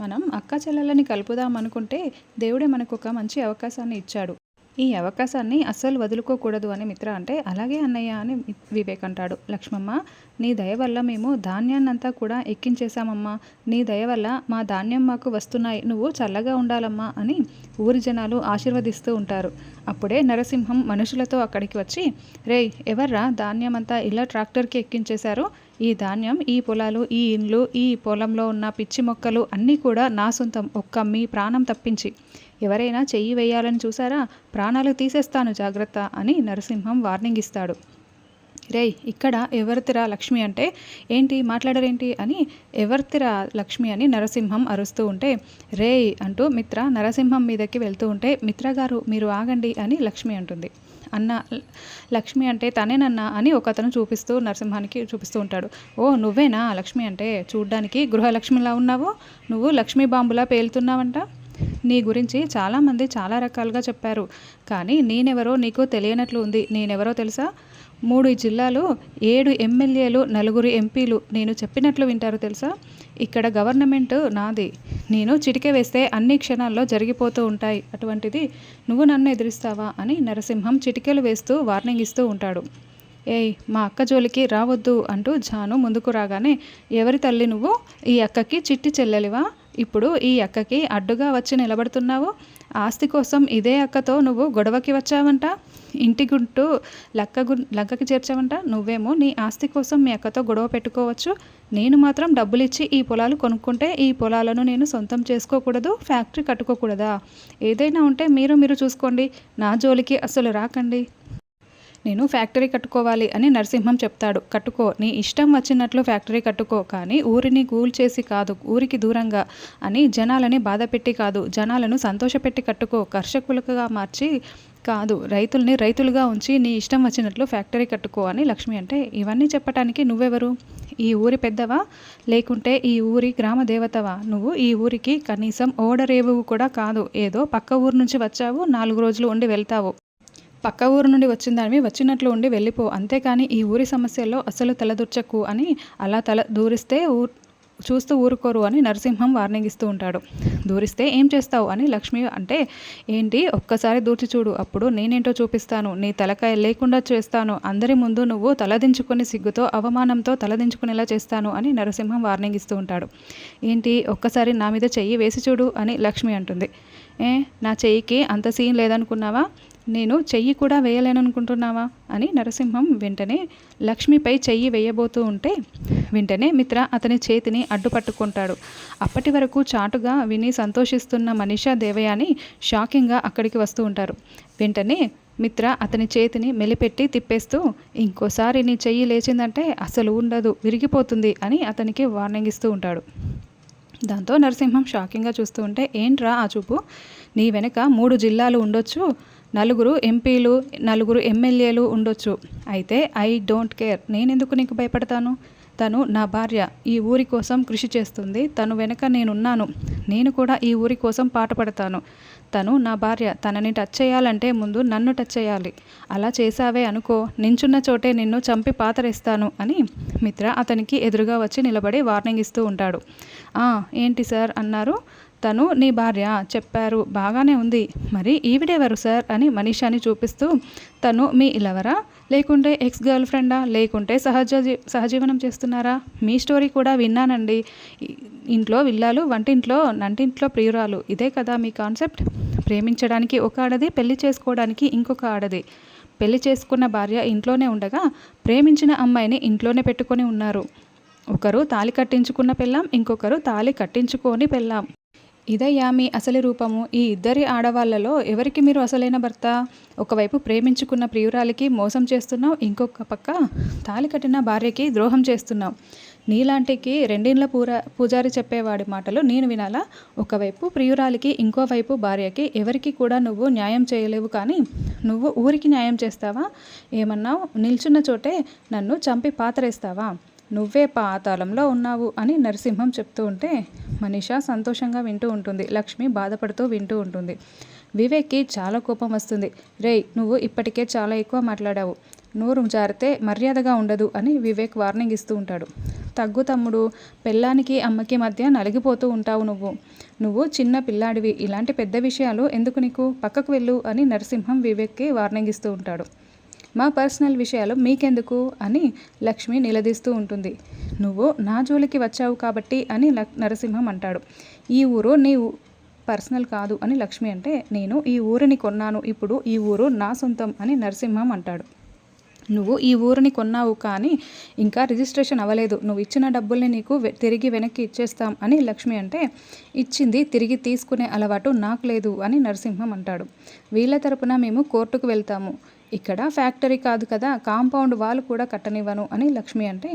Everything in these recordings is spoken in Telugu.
మనం అక్క చెల్లెలని కలుపుదాం అనుకుంటే దేవుడే మనకు ఒక మంచి అవకాశాన్ని ఇచ్చాడు. ఈ అవకాశాన్ని అస్సలు వదులుకోకూడదు అని మిత్ర అంటే అలాగే అన్నయ్య అని వివేక్ అంటాడు. లక్ష్మమ్మ నీ దయ వల్ల మేము ధాన్యాన్నంతా కూడా ఎక్కించేశామమ్మా. నీ దయ వల్ల మా ధాన్యం మాకు వస్తున్నాయి. నువ్వు చల్లగా ఉండాలమ్మా అని ఊరి జనాలు ఆశీర్వదిస్తూ ఉంటారు. అప్పుడే నరసింహం మనుషులతో అక్కడికి వచ్చి రేయ్ ఎవర్రా ధాన్యం అంతా ఇలా ట్రాక్టర్కి ఎక్కించేశారు? ఈ ధాన్యం ఈ పొలాలు ఈ ఇండ్లు ఈ పొలంలో ఉన్న పిచ్చి మొక్కలు అన్నీ కూడా నా సొంతం. ఒక్క మీ ప్రాణం తప్పించి. ఎవరైనా చెయ్యి వేయాలని చూసారా? ప్రాణాలు తీసేస్తాను జాగ్రత్త అని నరసింహం వార్నింగ్ ఇస్తాడు. రేయ్ ఇక్కడ ఎవరితిరా లక్ష్మి అంటే? ఏంటి? మాట్లాడరేంటి? అని ఎవరితిరా లక్ష్మి అని నరసింహం అరుస్తూ ఉంటే రేయ్ అంటూ మిత్ర నరసింహం మీదకి వెళ్తూ ఉంటే మిత్ర గారు మీరు ఆగండి అని లక్ష్మి అంటుంది. అన్న లక్ష్మి అంటే తనేనన్నా అని ఒక అతను చూపిస్తూ నరసింహానికి చూపిస్తూ ఉంటాడు. ఓ నువ్వేనా లక్ష్మి అంటే? చూడ్డానికి గృహలక్ష్మిలా ఉన్నావు? నువ్వు లక్ష్మీ బాంబులా పేలుతున్నావంట? నీ గురించి చాలామంది చాలా రకాలుగా చెప్పారు. కానీ నేనెవరో నీకు తెలియనట్లు ఉంది. నేనెవరో తెలుసా? మూడు జిల్లాలు ఏడు ఎమ్మెల్యేలు నలుగురు ఎంపీలు నేను చెప్పినట్లు వింటారు తెలుసా? ఇక్కడ గవర్నమెంట్ నాది. నేను చిటికె వేస్తే అన్ని క్షణాల్లో జరిగిపోతూ ఉంటాయి. అటువంటిది నువ్వు నన్ను ఎదిరిస్తావా అని నరసింహం చిటికెలు వేస్తూ వార్నింగ్ ఇస్తూ ఉంటాడు. ఏయ్ మా అక్క జోలికి రావద్దు అంటూ జాను ముందుకు రాగానే ఎవరి తల్లి నువ్వు? ఈ అక్కకి చిట్టి చెల్లెలివా? ఇప్పుడు ఈ అక్కకి అడ్డుగా వచ్చి నిలబడుతున్నావు? ఆస్తి కోసం ఇదే అక్కతో నువ్వు గొడవకి వచ్చావంట? ఇంటి గుంటూ లక్క గు లక్కకి చేర్చావంట? నువ్వేమో నీ ఆస్తి కోసం మీ అక్కతో గొడవ పెట్టుకోవచ్చు. నేను మాత్రం డబ్బులు ఇచ్చి ఈ పొలాలు కొనుక్కుంటే ఈ పొలాలను నేను సొంతం చేసుకోకూడదు ఫ్యాక్టరీ కట్టుకోకూడదా? ఏదైనా ఉంటే మీరు మీరు చూసుకోండి. నా జోలికి అసలు రాకండి. నేను ఫ్యాక్టరీ కట్టుకోవాలి అని నరసింహం చెప్తాడు. కట్టుకో నీ ఇష్టం వచ్చినట్లు ఫ్యాక్టరీ కట్టుకో కానీ ఊరిని కూల్ చేసి కాదు ఊరికి దూరంగా అని జనాలని బాధపెట్టి కాదు. జనాలను సంతోషపెట్టి కట్టుకో. కర్షకులుగా మార్చి కాదు. రైతుల్ని రైతులుగా ఉంచి నీ ఇష్టం వచ్చినట్లు ఫ్యాక్టరీ కట్టుకో అని లక్ష్మి అంటే ఇవన్నీ చెప్పటానికి నువ్వెవరు? ఈ ఊరి పెద్దవా? లేకుంటే ఈ ఊరి గ్రామ దేవతవా? నువ్వు ఈ ఊరికి కనీసం ఓడరేవు కూడా కాదు. ఏదో పక్క ఊరు నుంచి వచ్చావు నాలుగు రోజులు ఉండి వెళ్తావు. పక్క ఊరు నుండి వచ్చిన దానివి వచ్చినట్లు ఉండి వెళ్ళిపో. అంతేకాని ఈ ఊరి సమస్యల్లో అసలు తలదూర్చకు అని అలా తల దూరిస్తే ఊ చూస్తూ ఊరుకోరు అని నరసింహం వార్నింగ్ ఇస్తూ ఉంటాడు. దూరిస్తే ఏం చేస్తావు? అని లక్ష్మి అంటే ఏంటి? ఒక్కసారి దూర్చి చూడు. అప్పుడు నేనేంటో చూపిస్తాను. నీ తలకాయ లేకుండా చేస్తాను. అందరి ముందు నువ్వు తలదించుకుని సిగ్గుతో అవమానంతో తలదించుకునేలా చేస్తాను అని నరసింహం వార్నింగ్ ఇస్తూ ఉంటాడు. ఏంటి? ఒక్కసారి నా మీద చెయ్యి వేసి చూడు అని లక్ష్మి అంటుంది. ఏ? నా చెయ్యికి అంత సీన్ లేదనుకున్నావా? నేను చెయ్యి కూడా వేయలేననుకుంటున్నావా? అని నరసింహం వెంటనే లక్ష్మిపై చెయ్యి వేయబోతూ ఉంటే వెంటనే మిత్ర అతని చేతిని అడ్డుపట్టుకుంటాడు. అప్పటి వరకు చాటుగా విని సంతోషిస్తున్న మనీషా దేవయాని షాకింగ్గా అక్కడికి వస్తూ ఉంటారు. వెంటనే మిత్ర అతని చేతిని మెలిపెట్టి తిప్పేస్తూ ఇంకోసారి నీ చెయ్యి లేచిందంటే అసలు ఉండదు విరిగిపోతుంది అని అతనికి వార్నింగ్ ఇస్తూ ఉంటాడు. దాంతో నరసింహం షాకింగ్గా చూస్తూ ఉంటే ఏంట్రా ఆ చూపు? నీ వెనక మూడు జిల్లాలు ఉండొచ్చు నలుగురు ఎంపీలు నలుగురు ఎమ్మెల్యేలు ఉండొచ్చు. అయితే ఐ డోంట్ కేర్. నేనెందుకు నీకు భయపడతాను? తను నా భార్య ఈ ఊరి కోసం కృషి చేస్తుంది. తను వెనక నేనున్నాను. నేను కూడా ఈ ఊరి కోసం పాటుపడతాను తను నా భార్య. తనని టచ్ చేయాలంటే ముందు నన్ను టచ్ చేయాలి. అలా చేసావే అనుకో. నించున్న చోటే నిన్ను చంపి పాతరేస్తాను అని మిత్ర అతనికి ఎదురుగా వచ్చి నిలబడి వార్నింగ్ ఇస్తూ ఉంటాడు. ఏంటి సార్? అన్నారు. తను నీ భార్య. చెప్పారు. బాగానే ఉంది. మరి ఈవిడెవరు సార్? అని మనీషాని చూపిస్తూ తను మీ ఇలవరా? లేకుంటే ఎక్స్ గర్ల్ ఫ్రెండా లేకుంటే సహజ సహజీవనం చేస్తున్నారా? మీ స్టోరీ కూడా విన్నానండి. ఇంట్లో విల్లాలు వంటింట్లో నంటింట్లో ప్రియురాలు. ఇదే కదా మీ కాన్సెప్ట్ ప్రేమించడానికి ఒక ఆడది పెళ్ళి చేసుకోవడానికి ఇంకొక ఆడది. పెళ్ళి చేసుకున్న భార్య ఇంట్లోనే ఉండగా ప్రేమించిన అమ్మాయిని ఇంట్లోనే పెట్టుకొని ఉన్నారు. ఒకరు తాలి కట్టించుకున్న పెళ్ళాం ఇంకొకరు తాలి కట్టించుకొని పెళ్ళాం. ఇదయ్యా మీ అసలు రూపము. ఈ ఇద్దరి ఆడవాళ్ళలో ఎవరికి మీరు అసలైన భర్త? ఒకవైపు ప్రేమించుకున్న ప్రియురాలికి మోసం చేస్తున్నావు ఇంకొక పక్క తాలి కట్టిన భార్యకి ద్రోహం చేస్తున్నావు. నీలాంటికి రెండిండ్ల పూర పూజారి చెప్పేవాడి మాటలు నేను వినాలా? ఒకవైపు ప్రియురాలికి ఇంకోవైపు భార్యకి ఎవరికి కూడా నువ్వు న్యాయం చేయలేవు కానీ నువ్వు ఊరికి న్యాయం చేస్తావా? ఏమన్నావు? నిల్చున్న చోటే నన్ను చంపి పాతరేస్తావా? నువ్వే పాతాళంలో ఉన్నావు అని నరసింహం చెప్తూ ఉంటే మనిష సంతోషంగా వింటూ ఉంటుంది. లక్ష్మి బాధపడుతూ వింటూ ఉంటుంది. వివేక్కి చాలా కోపం వస్తుంది. రేయ్ నువ్వు ఇప్పటికే చాలా ఎక్కువ మాట్లాడావు. నోరు జారితే మర్యాదగా ఉండదు అని వివేక్ వార్నింగ్ ఇస్తూ ఉంటాడు. తగ్గు తమ్ముడు పెళ్ళానికి అమ్మకి మధ్య నలిగిపోతూ ఉంటావు నువ్వు. నువ్వు చిన్న పిల్లాడివి. ఇలాంటి పెద్ద విషయాలు ఎందుకు నీకు? పక్కకు వెళ్ళు అని నరసింహం వివేక్కి వార్నింగ్ ఇస్తూ ఉంటాడు. మా పర్సనల్ విషయాలు మీకెందుకు అని లక్ష్మి నిలదీస్తూ ఉంటుంది. నువ్వు నా జోలికి వచ్చావు కాబట్టి అని నరసింహం అంటాడు. ఈ ఊరు నీ పర్సనల్ కాదు అని లక్ష్మి అంటే నేను ఈ ఊరిని కొన్నాను ఇప్పుడు ఈ ఊరు నా సొంతం అని నరసింహం అంటాడు. నువ్వు ఈ ఊరిని కొన్నావు కానీ ఇంకా రిజిస్ట్రేషన్ అవ్వలేదు. నువ్వు ఇచ్చిన డబ్బుల్ని నీకు తిరిగి వెనక్కి ఇచ్చేస్తాం అని లక్ష్మి అంటే ఇచ్చింది తిరిగి తీసుకునే అలవాటు నాకు లేదు అని నరసింహం అంటాడు. వీళ్ళ తరపున మేము కోర్టుకు వెళ్తాము. ఇక్కడ ఫ్యాక్టరీ కాదు కదా కాంపౌండ్ వాళ్ళు కూడా కట్టనివ్వను అని లక్ష్మి అంటే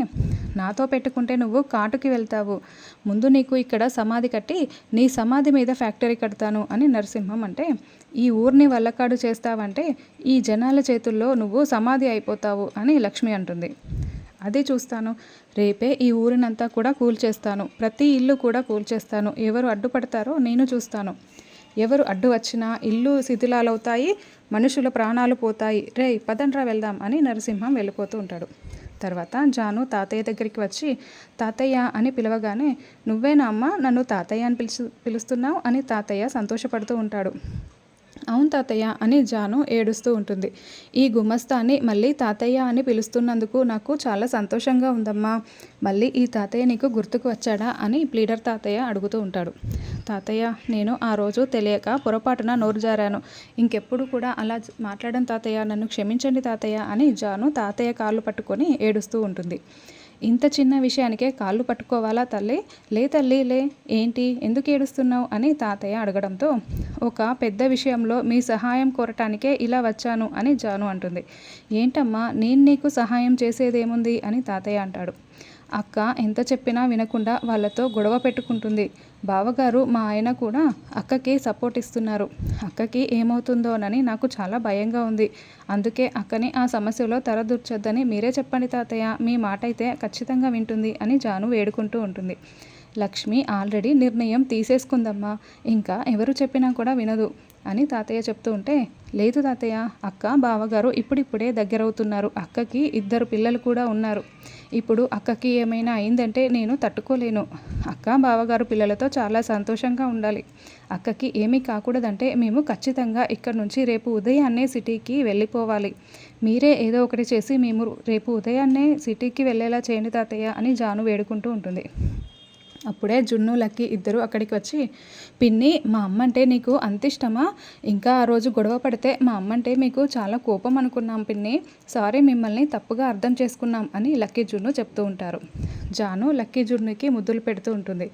నాతో పెట్టుకుంటే నువ్వు కాటుకి వెళ్తావు. ముందు నీకు ఇక్కడ సమాధి కట్టి నీ సమాధి మీద ఫ్యాక్టరీ కడతాను అని నరసింహం అంటే ఈ ఊరిని వల్లకాడు చేస్తావంటే ఈ జనాల చేతుల్లో నువ్వు సమాధి అయిపోతావు అని లక్ష్మి అంటుంది. అదే చూస్తాను. రేపే ఈ ఊరినంతా కూడా కూల్చేస్తాను. ప్రతి ఇల్లు కూడా కూల్చేస్తాను. ఎవరు అడ్డుపడతారో నేను చూస్తాను. ఎవరు అడ్డు వచ్చినా ఇల్లు శిథిలాలవుతాయి మనుషుల ప్రాణాలు పోతాయి. రే పదండ్రా వెళ్దాం అని నరసింహం వెళ్ళిపోతూ ఉంటాడు. తర్వాత జాను తాతయ్య దగ్గరికి వచ్చి తాతయ్య అని పిలవగానే నువ్వేనా అమ్మ? నన్ను తాతయ్య అని పిలుచు పిలుస్తున్నావు అని తాతయ్య సంతోషపడుతూ ఉంటాడు. అవును తాతయ్య అని జాను ఏడుస్తూ ఉంటుంది. ఈ గుమస్తాని మళ్ళీ తాతయ్య అని పిలుస్తున్నందుకు నాకు చాలా సంతోషంగా ఉందమ్మా. మళ్ళీ ఈ తాతయ్య నీకు గుర్తుకు వచ్చాడా అని ప్లీడర్ తాతయ్య అడుగుతూ ఉంటాడు. తాతయ్య నేను ఆ రోజు తెలియక పొరపాటున నోరు జారాను. ఇంకెప్పుడు కూడా అలా మాట్లాడడం తాతయ్య నన్ను క్షమించండి తాతయ్య అని జాను తాతయ్య కాళ్ళు పట్టుకొని ఏడుస్తూ ఉంటుంది. ఇంత చిన్న విషయానికే కాళ్ళు పట్టుకోవాలా తల్లి? లే తల్లి లే. ఏంటి? ఎందుకు ఏడుస్తున్నావు? అని తాతయ్య అడగడంతో ఒక పెద్ద విషయంలో మీ సహాయం కోరటానికే ఇలా వచ్చాను అని జాను అంటుంది. ఏంటమ్మా నేను నీకు సహాయం చేసేదేముంది? అని తాతయ్య అంటాడు. అక్క ఎంత చెప్పినా వినకుండా వాళ్ళతో గొడవ పెట్టుకుంటుంది. బావగారు మా ఆయన కూడా అక్కకి సపోర్ట్ ఇస్తున్నారు. అక్కకి ఏమవుతుందోనని నాకు చాలా భయంగా ఉంది. అందుకే అక్కని ఆ సమస్యలో తరదూర్చొద్దని మీరే చెప్పండి తాతయ్య. మీ మాట అయితే ఖచ్చితంగా వింటుంది అని జాను వేడుకుంటూ ఉంటుంది. లక్ష్మి ఆల్రెడీ నిర్ణయం తీసేసుకుందమ్మా. ఇంకా ఎవరు చెప్పినా కూడా వినదు అని తాతయ్య చెప్తూ ఉంటే లేదు తాతయ్య అక్క బావగారు ఇప్పుడిప్పుడే దగ్గరవుతున్నారు. అక్కకి ఇద్దరు పిల్లలు కూడా ఉన్నారు. ఇప్పుడు అక్కకి ఏమైనా అయిందంటే నేను తట్టుకోలేను. అక్క బావగారు పిల్లలతో చాలా సంతోషంగా ఉండాలి. అక్కకి ఏమీ కాకూడదంటే మేము ఖచ్చితంగా ఇక్కడ నుంచి రేపు ఉదయాన్నే సిటీకి వెళ్ళిపోవాలి. మీరే ఏదో ఒకటి చేసి మేము రేపు ఉదయాన్నే సిటీకి వెళ్ళేలా చేయండి తాతయ్య అని జాను వేడుకుంటూ ఉంటుంది. అప్పుడే జున్ను లక్కి ఇద్దరు అక్కడికి వచ్చి పిన్ని మా అమ్మ అంటే నీకు అంత ఇష్టమా? ఇంకా ఆ రోజు గొడవ పడితే మా అమ్మ అంటే మీకు చాలా కోపం అనుకున్నాం పిన్ని. సారీ మిమ్మల్ని తప్పుగా అర్థం చేసుకున్నాం అని లక్కీ జున్ను చెప్తూ ఉంటారు. జాను లక్కీ జున్నుకి ముద్దులు పెడుతూ ఉంటుంది.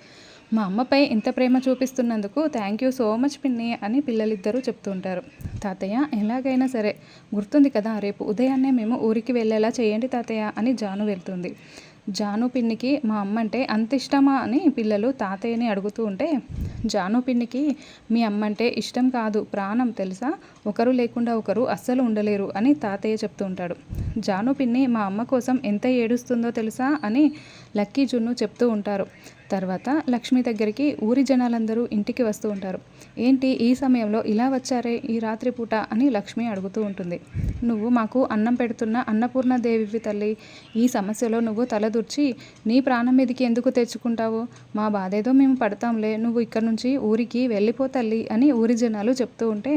మా అమ్మపై ఇంత ప్రేమ చూపిస్తున్నందుకు థ్యాంక్ యూ సో మచ్ పిన్ని అని పిల్లలిద్దరూ చెప్తూ ఉంటారు. తాతయ్య ఎలాగైనా సరే గుర్తుంది కదా రేపు ఉదయాన్నే మేము ఊరికి వెళ్ళేలా చేయండి తాతయ్య అని జాను వెళ్తుంది. జాను పిన్నికి మా అమ్మ అంటే అంత ఇష్టమా అని పిల్లలు తాతయ్యని అడుగుతూ ఉంటే జాను పిన్నికి మీ అమ్మ అంటే ఇష్టం కాదు ప్రాణం తెలుసా? ఒకరు లేకుండా ఒకరు అస్సలు ఉండలేరు అని తాతయ్య చెప్తూ ఉంటాడు. జాను పిన్ని మా అమ్మ కోసం ఎంత ఏడుస్తుందో తెలుసా? అని లక్కీ జున్ను చెప్తూ ఉంటారు. తర్వాత లక్ష్మి దగ్గరికి ఊరి జనాలందరూ ఇంటికి వస్తూ ఉంటారు. ఏంటి ఈ సమయంలో ఇలా వచ్చారే ఈ రాత్రిపూట అని లక్ష్మి అడుగుతూ ఉంటుంది. నువ్వు మాకు అన్నం పెడుతున్న అన్నపూర్ణ దేవి తల్లి ఈ సమస్యలో నువ్వు తలదూర్చి నీ ప్రాణం మీదకి ఎందుకు తెచ్చుకుంటావు? మా బాధేదో మేము పడతాంలే నువ్వు ఇక్కడ నుంచి ఊరికి వెళ్ళిపో తల్లి అని ఊరి జనాలు చెప్తూ ఉంటే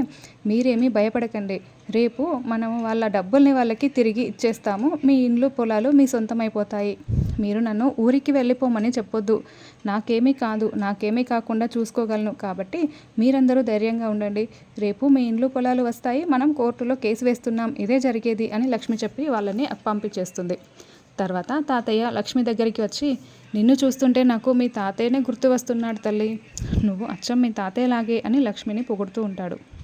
మీరేమీ భయపడకండి. రేపు మనం వాళ్ళ డబ్బుల్ని వాళ్ళకి తిరిగి ఇచ్చేస్తాము. మీ ఇండ్లు పొలాలు మీ సొంతమైపోతాయి. మీరు నన్ను ఊరికి వెళ్ళిపోమని చెప్పొద్దు. నాకేమీ కాదు. నాకేమీ కాకుండా చూసుకోగలను. కాబట్టి మీరందరూ ధైర్యంగా ఉండండి. రేపు మీ ఇండ్లు పొలాలు వస్తాయి. మనం కోర్టులో కేసు వేస్తున్నాం. ఇదే జరిగేది అని లక్ష్మి చెప్పి వాళ్ళని పంపించేస్తుంది. తర్వాత తాతయ్య లక్ష్మి దగ్గరికి వచ్చి నిన్ను చూస్తుంటే నాకు మీ తాతయ్యనే గుర్తు వస్తున్నాడు తల్లి. నువ్వు అచ్చం మీ తాతయ్యలాగే అని లక్ష్మిని పొగుడుతూ ఉంటాడు.